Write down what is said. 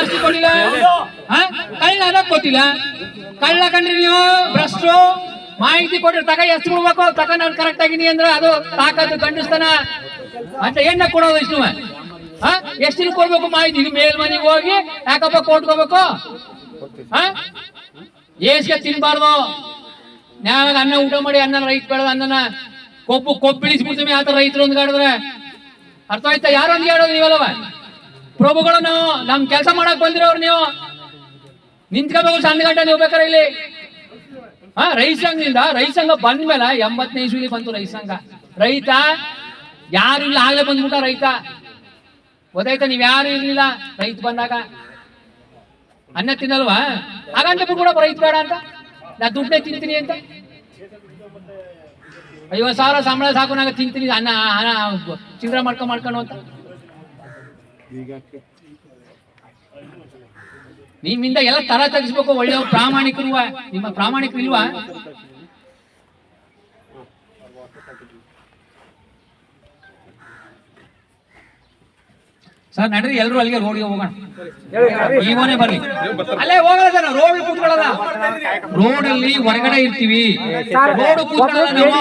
ಆಸ್ತಿ ಕೊಟ್ಟಿಲ್ಲ? ಕಳ್ಳ ಅದಕ್ಕೆ ಗೊತ್ತಿಲ್ಲ ಕಳ್ಳ ಕಂಡ್ರಿ ನೀವು ಭ್ರಷ್ಟರು. ಮಾಹಿತಿ ಕೊಟ್ಟರೆ ತಗ ಎಷ್ಟು ಕೊಡ್ಬೇಕು? ತಗ ನಾನು ಕರೆಕ್ಟ್ ಆಗಿನಿ ಅಂದ್ರೆ ಅದು ತಾಕತ್ತು, ಗಂಡಸ್ತನ ಅಂತ ಏನ ಕೊಡೋದು ಇಷ್ಟು ಎಷ್ಟು ಕೊಡ್ಬೇಕು ಮಾಹಿತಿ? ಇದು ಮೇಲ್ಮನೆಗೆ ಹೋಗಿ ಯಾಕಪ್ಪ ಕೊಟ್ಕೋಬೇಕು? ಏಸ್ಗೆ ತಿನ್ಬಾರ್ದು. ನಾವಾಗ ಅನ್ನ ಊಟ ಮಾಡಿ ಅನ್ನ ರೈತ ಬೆಳೆದ ಅನ್ನನ ಕೊಬ್ಬು ಕೊಬ್ಬಿಳಿಸ್ಬಿಡ್ತೀವಿ ಆತರ ರೈತರು ಒಂದು ಕಾಡಿದ್ರೆ. ಅರ್ಥ ಆಯ್ತಾ? ಯಾರೊಂದು ಹೇಳೋದು ನೀವಲ್ಲವ? ಪ್ರಭುಗಳು ನಾವು ನಮ್ ಕೆಲಸ ಮಾಡಕ್ ಬಂದಿರೋರು ನೀವು. ನಿಂತ್ಕೋಬೇಕು ಸಣ್ಣ ಗಂಟೆ, ನೀವು ಬೇಕಾರೆ ಇಲ್ಲಿ. ಹಾ, ರೈಸ್ ಸಂಘದಿಂದ ಬಂದ ಮೇಲೆ ಎಂಬತ್ತನೇ ಇಸ್ವಿಲಿ ಬಂತು ರೈತ ಸಂಘ ರೈತ, ಯಾರು ಇಲ್ಲ, ಆಗ್ಲೇ ಬಂದ್ಬಿಟ್ಟ ರೈತ. ಗೊತ್ತಾಯ್ತಾ, ನೀವ್ ಯಾರು ಇರ್ಲಿಲ್ಲ ರೈತ ಬಂದಾಗ? ಅನ್ನ ತಿನ್ನಲ್ವಾ? ಹಾಗಂತ ಕೂಡ ರೈತ ಬೇಡ ಅಂತ. ನಾ ದುಡ್ಡೇ ತಿಂತೀನಿ ಅಂತ. ಐವತ್ತು ಸಾವಿರ ಸಂಬಳ ಸಾಕು, ನಾಗ ತಿಂತೀನಿ. ಅನ್ನ ಹಣ ಚಿಲ್ಲರೆ ಮಾಡ್ಕೊಂಡ್ ಮಾಡ್ಕೊಂಡು ಅಂತ. ನಿಮ್ಮಿಂದ ಎಲ್ಲ ತರ ತೆಗಿಸ್ಬೇಕು ಒಳ್ಳೆಯ ಪ್ರಾಮಾಣಿಕರು ನಿಮ್ಮ ಪ್ರಾಮಾಣಿಕರು ಇಲ್ವಾ? ಸರ್ ನಡ್ರಿ ಎಲ್ಲರೂ ಅಲ್ಲಿಗೆ ರೋಡ್ಗೆ ಹೋಗೋಣ. ಈವನೇ ಬರ್ಲಿ ಅಲ್ಲೇ ಹೋಗಲ್ಲ ಸರ್ ರೋಡ್ ಕೂತ್ಕೊಳ್ಳಲ್ಲ ರೋಡ್ ಅಲ್ಲಿ ಹೊರಗಡೆ ಇರ್ತೀವಿ. ರೋಡ್ ಕೂತ್ಕೊಳ್ಳಲ್ಲ ನಾವು.